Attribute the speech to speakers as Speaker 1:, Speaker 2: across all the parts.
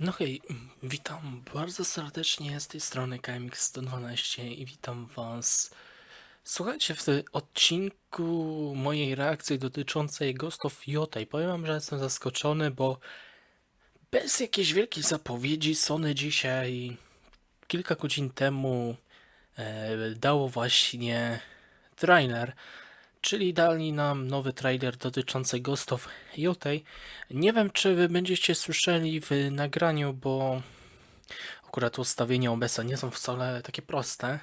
Speaker 1: No hej, witam bardzo serdecznie z tej strony KMX112 i witam was. Słuchajcie, w tym odcinku mojej reakcji dotyczącej Ghost of Yotei powiem wam, że jestem zaskoczony, bo bez jakiejś wielkiej zapowiedzi Sony dzisiaj kilka godzin temu e, dało właśnie trailer, czyli dali nam nowy trailer dotyczący Ghost of Yotei. Nie wiem, czy wy będziecie słyszeli w nagraniu, bo akurat ustawienia OBS-a nie są wcale takie proste.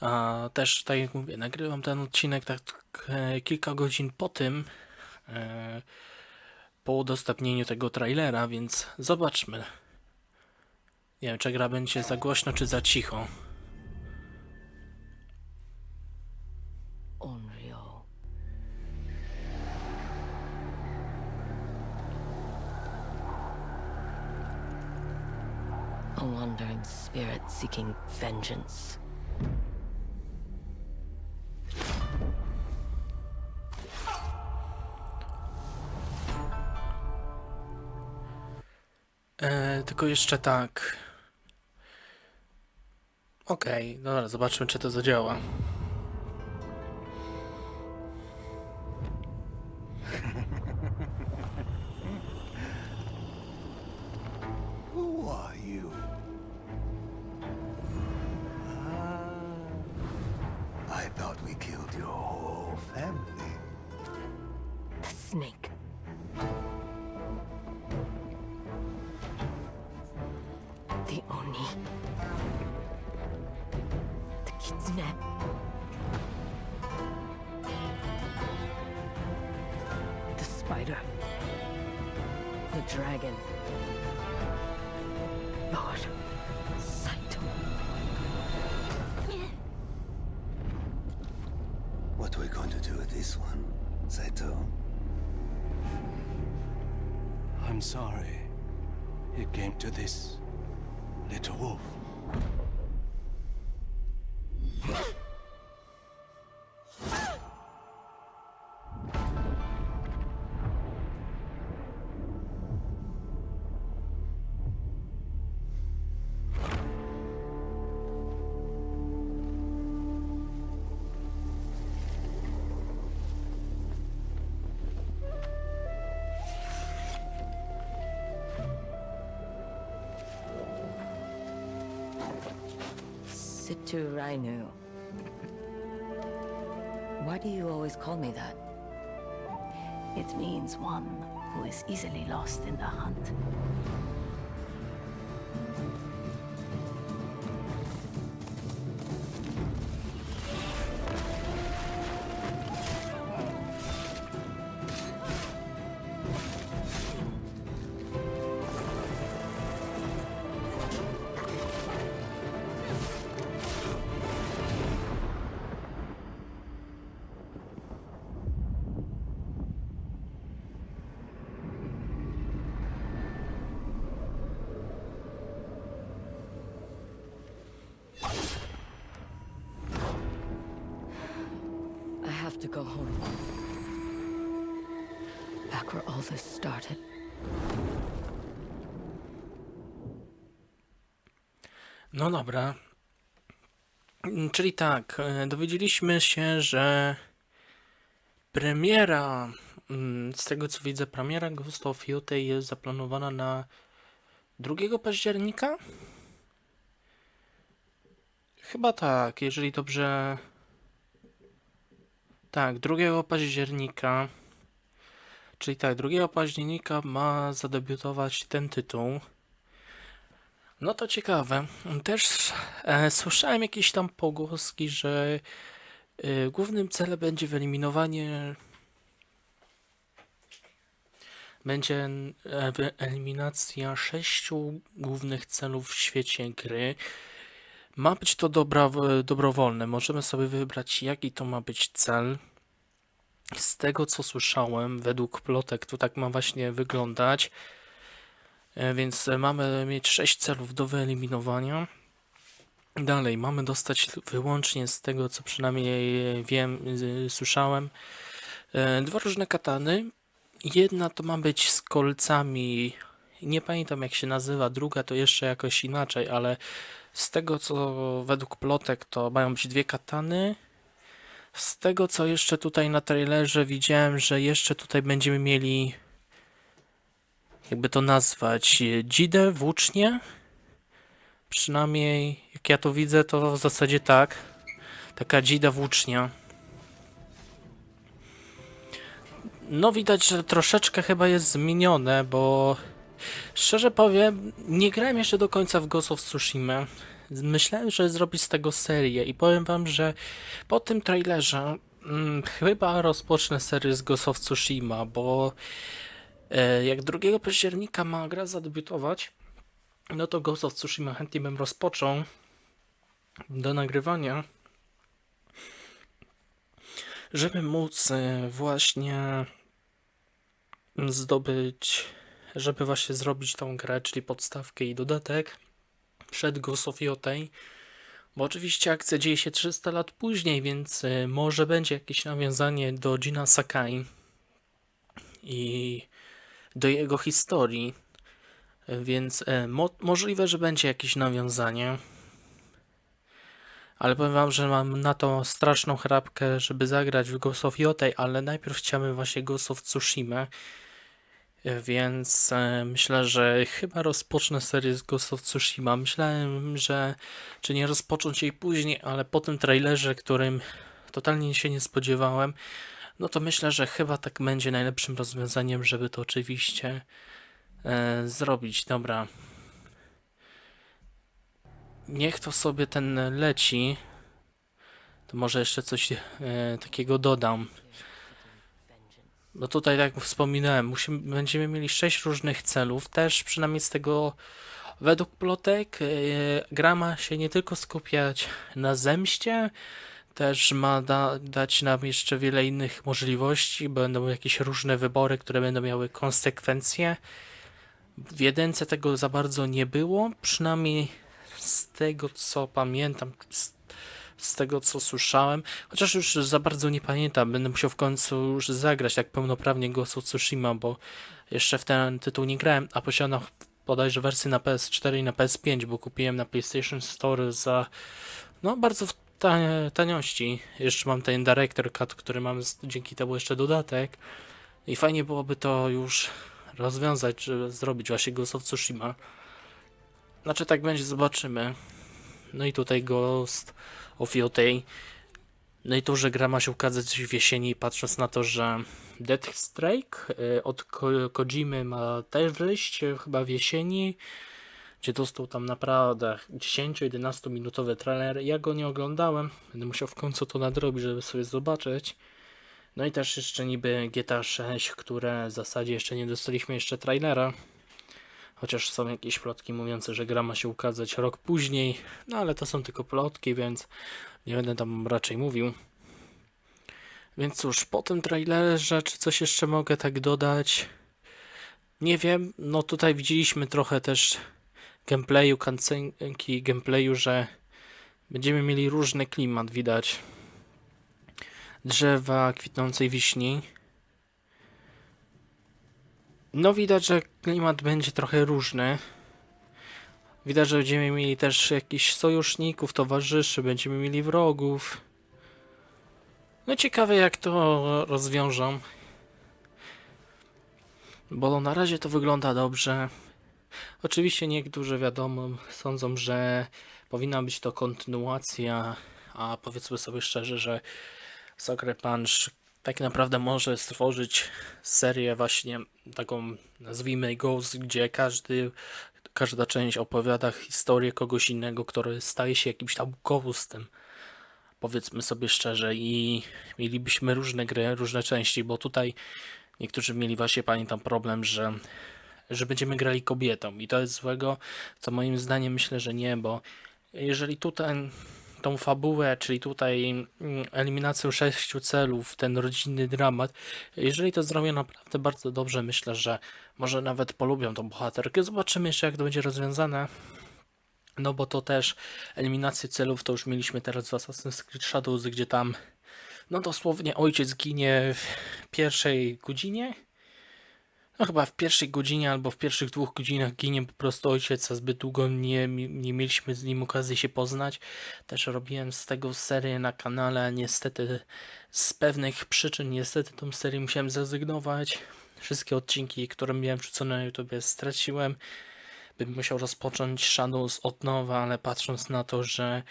Speaker 1: A też, tak jak mówię, nagrywam ten odcinek tak e, kilka godzin po tym, e, po udostępnieniu tego trailera, więc zobaczmy. Nie wiem, czy gra będzie za głośno, czy za cicho.
Speaker 2: Spirit seeking vengeance.
Speaker 1: E, tylko jeszcze tak. Okej, dobra, zobaczmy, czy to zadziała.
Speaker 2: Snake. The Oni. The Kitsune. The spider. The dragon. Lord Saito.
Speaker 3: What are we going to do with this one, Saito?
Speaker 4: I'm sorry. It came to this. Little wolf.
Speaker 2: Situ Rainu. Why do you always call me that?
Speaker 5: It means one who is easily lost in the hunt.
Speaker 2: This started.
Speaker 1: No dobra. Czyli tak, e, dowiedzieliśmy się, że premiera, mm, z tego co widzę, premiera Ghost of jest zaplanowana na 2 października? Chyba tak, jeżeli dobrze. Tak, 2 października. Czyli tak, 2 października ma zadebiutować ten tytuł. No to ciekawe. Też e, słyszałem jakieś tam pogłoski, że e, głównym celem będzie wyeliminowanie. Będzie e, wyeliminacja sześciu głównych celów w świecie gry. Ma być to dobra, dobrowolne. Możemy sobie wybrać, jaki to ma być cel. Z tego co słyszałem, według plotek, to tak ma właśnie wyglądać. E, Więc e, mamy mieć 6 celów do wyeliminowania. Dalej, mamy dostać wyłącznie z tego, co przynajmniej wiem, y, słyszałem, e, dwa różne katany. Jedna to ma być z kolcami Nie pamiętam jak się nazywa, druga to jeszcze jakoś inaczej, ale z tego co według plotek to mają być dwie katany. Z tego co jeszcze tutaj na trailerze widziałem, że jeszcze tutaj będziemy mieli jakby to nazwać dzidę, włócznie. Przynajmniej jak ja to widzę, to w zasadzie tak. Taka dzida włócznia. No widać, że troszeczkę chyba jest zmienione, bo szczerze powiem, nie grałem jeszcze do końca w Ghost of Tsushima. Myślałem, że zrobić z tego serię i powiem wam, że po tym trailerze mm, chyba rozpocznę serię z Ghost of Tsushima, bo e, jak 2 października ma gra zadebiutować, no to Ghost of Tsushima chętnie bym rozpoczął do nagrywania, żeby móc e, właśnie zdobyć, żeby właśnie zrobić tą grę, czyli podstawkę i dodatek przed Ghost of. Bo oczywiście akcja dzieje się 300 lat później, więc e, może będzie jakieś nawiązanie do Jina Sakai i do jego historii. Więc e, mo możliwe, że będzie jakieś nawiązanie. Ale powiem wam, że mam na to straszną chrapkę, żeby zagrać w Ghost of Yotei, ale najpierw chciałem właśnie Ghost of Tsushima. Więc e, myślę, że chyba rozpocznę serię z Ghost of Tsushima. Myślałem, że czy nie rozpocząć jej później, ale po tym trailerze, którym totalnie się nie spodziewałem, no to myślę, że chyba tak będzie najlepszym rozwiązaniem, żeby to oczywiście e, zrobić. Dobra. Niech to sobie ten leci. To może jeszcze coś e, takiego dodam. No tutaj, tak jak wspominałem, musimy, będziemy mieli sześć różnych celów. Też przynajmniej z tego, według plotek, e, gra ma się nie tylko skupiać na zemście, też ma da, dać nam jeszcze wiele innych możliwości. Będą jakieś różne wybory, które będą miały konsekwencje. W jedynce tego za bardzo nie było, przynajmniej z tego co pamiętam, z, z tego co słyszałem, chociaż już za bardzo nie pamiętam, będę musiał w końcu już zagrać tak pełnoprawnie Ghost of Tsushima, bo jeszcze w ten tytuł nie grałem, a posiadam bodajże wersję na PS4 i na PS5, bo kupiłem na PlayStation Store za no bardzo w ta- taniości. Jeszcze mam ten Director Cut, który mam dzięki temu jeszcze dodatek i fajnie byłoby to już rozwiązać, żeby zrobić właśnie Ghost of Tsushima. Znaczy tak będzie, zobaczymy. No i tutaj Ghost of Yotei. No i to, że gra ma się ukazać w jesieni, patrząc na to, że Death Strike y, od Ko- Kojimy ma też wyjść chyba w jesieni, gdzie dostał tam naprawdę 10-11 minutowy trailer. Ja go nie oglądałem, będę musiał w końcu to nadrobić, żeby sobie zobaczyć. No i też jeszcze niby GTA 6, które w zasadzie jeszcze nie dostaliśmy jeszcze trailera. Chociaż są jakieś plotki mówiące, że gra ma się ukazać rok później, no ale to są tylko plotki, więc nie będę tam raczej mówił. Więc cóż, po tym trailerze, czy coś jeszcze mogę tak dodać? Nie wiem, no tutaj widzieliśmy trochę też gameplayu, kancenki gameplayu, że będziemy mieli różny klimat, widać. Drzewa kwitnącej wiśni. No widać, że klimat będzie trochę różny. Widać, że będziemy mieli też jakichś sojuszników, towarzyszy, będziemy mieli wrogów. No ciekawe jak to rozwiążą. Bo na razie to wygląda dobrze. Oczywiście niektórzy wiadomo sądzą, że powinna być to kontynuacja, a powiedzmy sobie szczerze, że Sucker Punch tak naprawdę może stworzyć serię właśnie taką, nazwijmy Ghost, gdzie każdy, każda część opowiada historię kogoś innego, który staje się jakimś tam ghostem. Powiedzmy sobie szczerze i mielibyśmy różne gry, różne części, bo tutaj niektórzy mieli właśnie, pamiętam, problem, że że będziemy grali kobietą i to jest złego, co moim zdaniem myślę, że nie, bo jeżeli tutaj tą fabułę, czyli tutaj mm, eliminację sześciu celów, ten rodzinny dramat, jeżeli to zrobią naprawdę bardzo dobrze, myślę, że może nawet polubią tą bohaterkę. Zobaczymy jeszcze, jak to będzie rozwiązane. No bo to też eliminację celów to już mieliśmy teraz w Assassin's Creed Shadows, gdzie tam no dosłownie ojciec ginie w pierwszej godzinie. No chyba w pierwszej godzinie albo w pierwszych dwóch godzinach ginie po prostu ojciec, a zbyt długo nie, nie mieliśmy z nim okazji się poznać. Też robiłem z tego serię na kanale, niestety z pewnych przyczyn niestety tą serię musiałem zrezygnować. Wszystkie odcinki, które miałem wrzucone na YouTube straciłem. Bym musiał rozpocząć Shadows od nowa, ale patrząc na to, że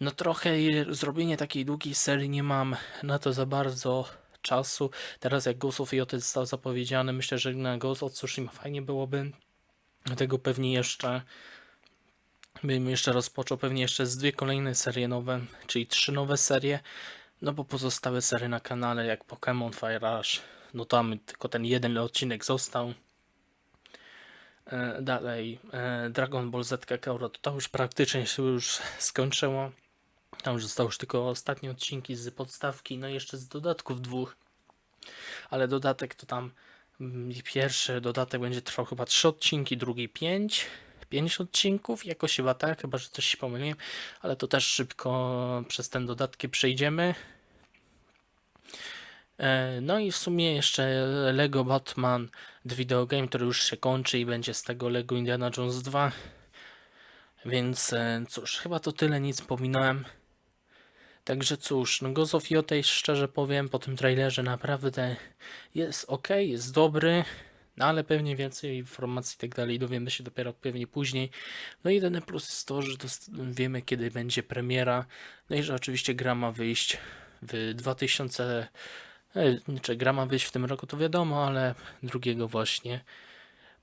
Speaker 1: no trochę zrobienie takiej długiej serii nie mam na to za bardzo czasu. Teraz jak Ghost of Joty został zapowiedziany, myślę, że na Ghost of Tsushima fajnie byłoby. Dlatego pewnie jeszcze bym jeszcze rozpoczął pewnie jeszcze z dwie kolejne serie nowe, czyli trzy nowe serie. No bo pozostałe serie na kanale jak Pokémon Fire Rush, no tam tylko ten jeden odcinek został. E, Dalej, e, Dragon Ball Z Kakarot, to już praktycznie się już skończyło. Tam zostały już tylko ostatnie odcinki z podstawki, no i jeszcze z dodatków dwóch. Ale dodatek to tam mm, pierwszy dodatek będzie trwał chyba trzy odcinki, drugi pięć. Pięć odcinków, jakoś chyba tak, chyba że coś się pomyliłem, ale to też szybko przez ten dodatki przejdziemy. E, No i w sumie jeszcze Lego Batman The Video Game, który już się kończy i będzie z tego Lego Indiana Jones 2. Więc e, cóż, chyba to tyle, nic pominąłem. Także cóż, no Ghost of Yotei szczerze powiem, po tym trailerze naprawdę jest ok, jest dobry, no ale pewnie więcej informacji i tak dalej dowiemy się dopiero pewnie później. No jedyny plus jest to, że wiemy kiedy będzie premiera, no i że oczywiście gra ma wyjść w 2000, e, czy gra ma wyjść w tym roku to wiadomo, ale drugiego właśnie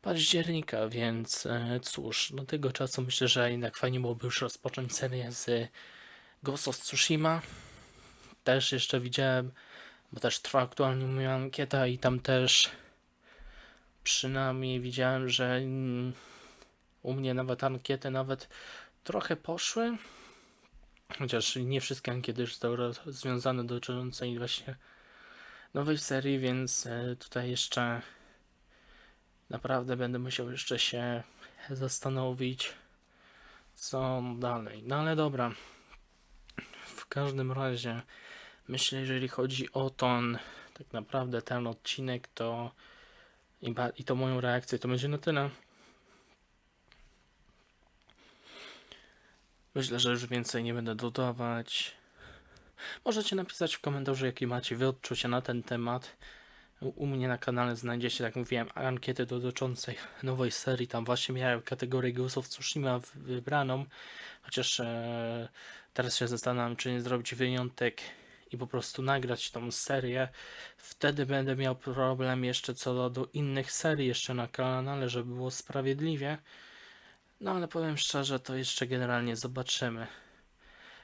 Speaker 1: października, więc e, cóż, do tego czasu myślę, że jednak fajnie byłoby już rozpocząć serię z Ghost of Tsushima. Też jeszcze widziałem, bo też trwa aktualnie moja ankieta i tam też przynajmniej widziałem, że mm, u mnie nawet ankiety nawet trochę poszły. Chociaż nie wszystkie ankiety zostały związane dotyczące właśnie nowej serii, więc e, tutaj jeszcze naprawdę będę musiał jeszcze się zastanowić, co dalej. No ale dobra. Każdym razie myślę, jeżeli chodzi o ton, tak naprawdę ten odcinek, to i, i to moją reakcję, to będzie na tyle. Myślę, że już więcej nie będę dodawać. Możecie napisać w komentarzu, jakie macie wy odczucia na ten temat. U, mnie na kanale znajdziecie, jak mówiłem, ankiety dotyczącej nowej serii. Tam właśnie miałem kategorię Ghost of Tsushima wybraną. Chociaż e, teraz się zastanawiam, czy nie zrobić wyjątek i po prostu nagrać tą serię. Wtedy będę miał problem jeszcze co do, do innych serii jeszcze na kanale, żeby było sprawiedliwie. No ale powiem szczerze, to jeszcze generalnie zobaczymy.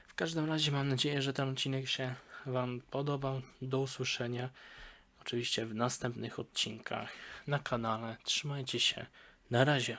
Speaker 1: W każdym razie mam nadzieję, że ten odcinek się Wam podobał. Do usłyszenia. Oczywiście w następnych odcinkach na kanale. Trzymajcie się. Na razie.